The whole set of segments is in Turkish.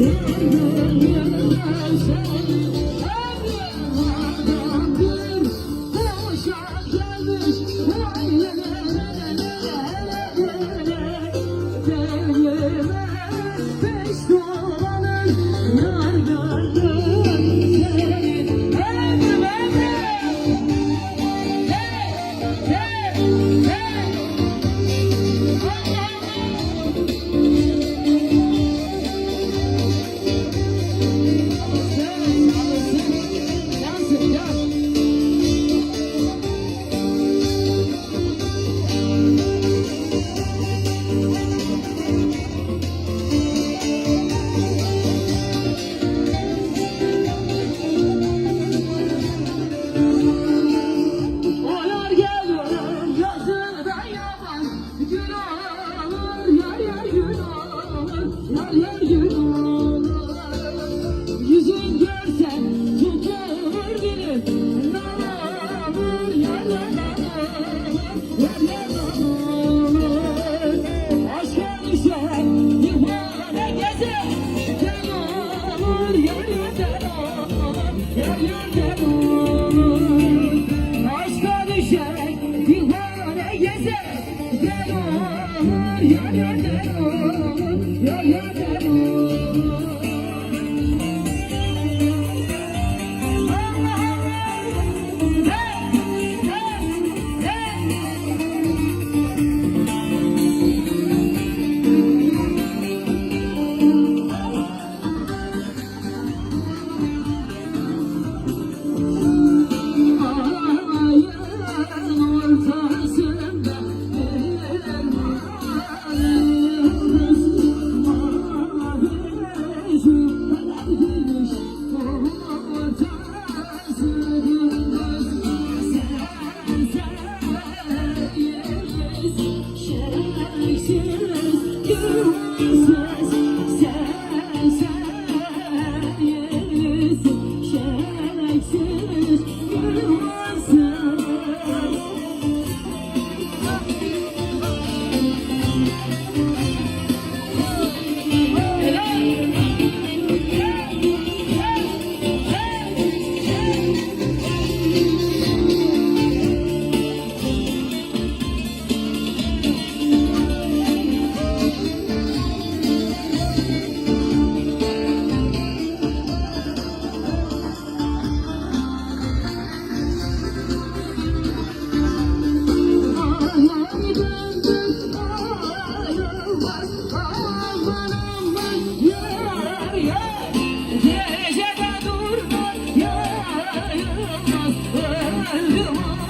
Yeah. Yarım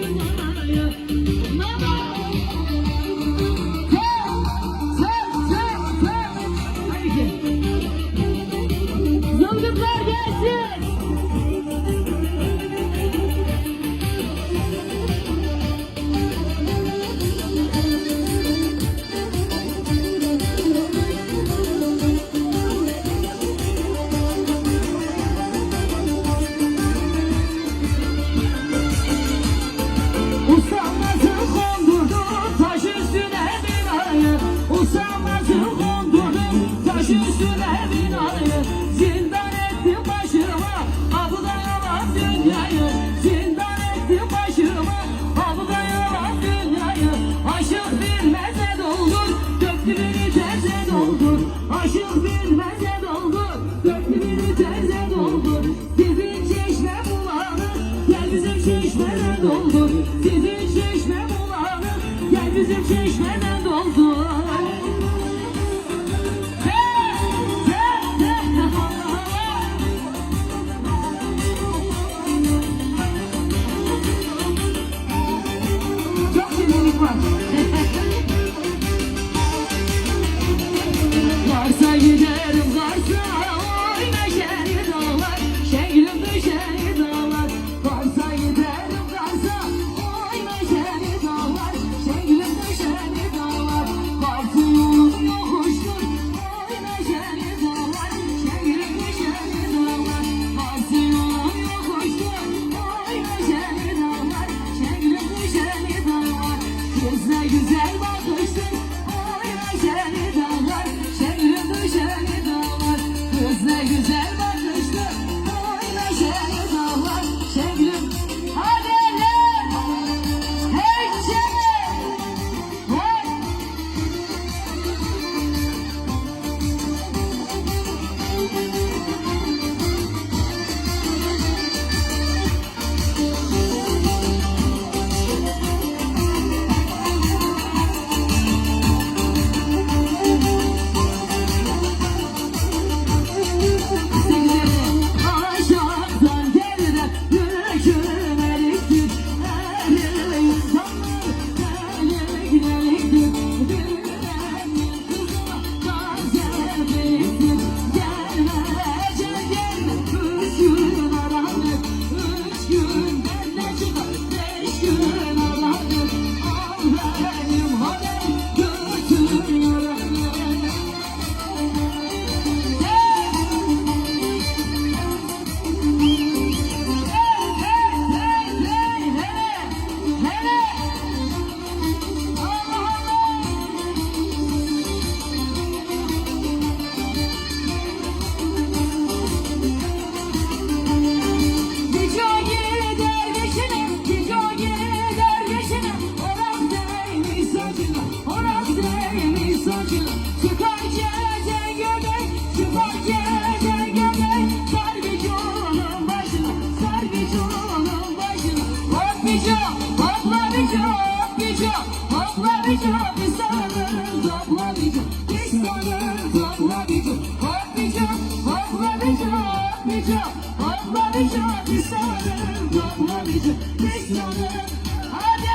Susama şu kondurun Taşı üstüne binayı Zindan etti başıma Abudayamam dünyayı Zindan etti başıma Abudayamam dünyayı Aşık bilmez ne doldur Döktü beni terse doldur Aşık bilmez ne doldur Döktü beni terse doldur Sizin çeşme bulanı Gel bizim çeşmeden doldur. Sizin anlayacak Anlamayacak bir sanırım Anlamayacak bir Hadi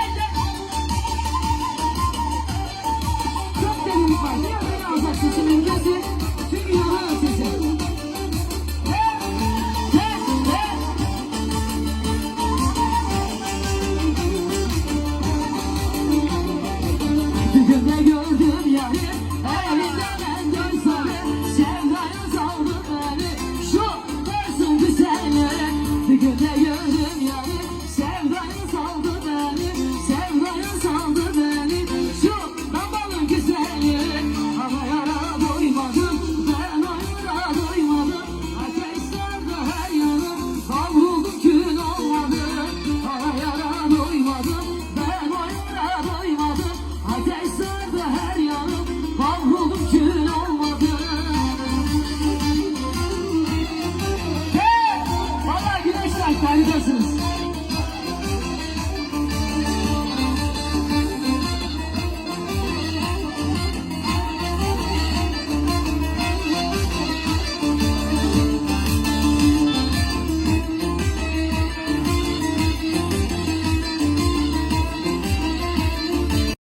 Çok delimiz Niye böyle alsak sesi mümkünse Tüm yolun sesi Gözle gördüm yarım Arkadaşlar sen biliyorsunuz.